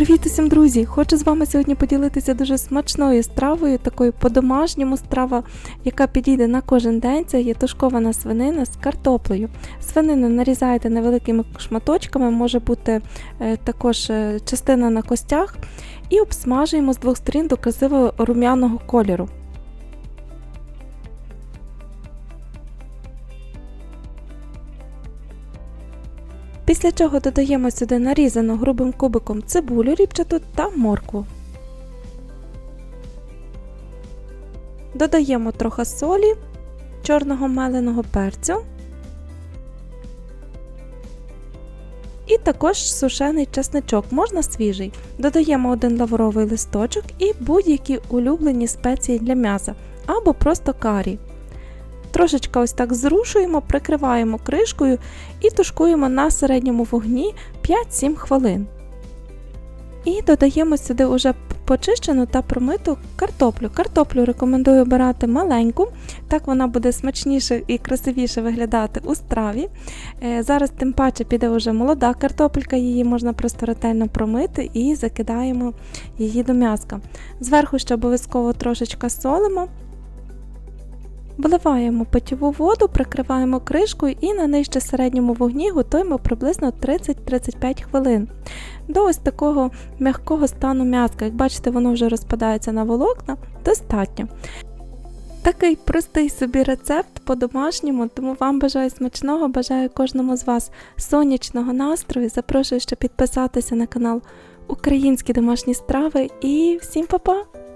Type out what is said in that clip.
Привіт усім, друзі! Хочу з вами сьогодні поділитися дуже смачною стравою, такою по-домашньому страва, яка підійде на кожен день. Це є тушкована свинина з картоплею. Свинину нарізаєте невеликими шматочками, може бути е, також е, частина на костях, і обсмажуємо з двох сторін до красивого рум'яного кольору. Після чого додаємо сюди нарізану грубим кубиком цибулю ріпчату та моркву. Додаємо трохи солі, чорного меленого перцю і також сушений чесничок, можна свіжий. Додаємо один лавровий листочок і будь-які улюблені спеції для м'яса або просто карі. Трошечки ось так зрушуємо, прикриваємо кришкою і тушкуємо на середньому вогні 5-7 хвилин. І додаємо сюди уже почищену та промиту картоплю. Картоплю рекомендую обирати маленьку, так вона буде смачніше і красивіше виглядати у страві. Е, Зараз тим паче піде вже молода картопелька, її можна просто ретельно промити і закидаємо її до м'яска. Зверху ще обов'язково трошечки солимо. Вливаємо питьову воду, прикриваємо кришкою і на нижче середньому вогні готуємо приблизно 30-35 хвилин. До ось такого м'якого стану м'яска. Як бачите, воно вже розпадається на волокна, достатньо. Такий простий собі рецепт по-домашньому, тому вам бажаю смачного, бажаю кожному з вас сонячного настрою. Запрошую ще підписатися на канал Українські домашні страви і всім па-па!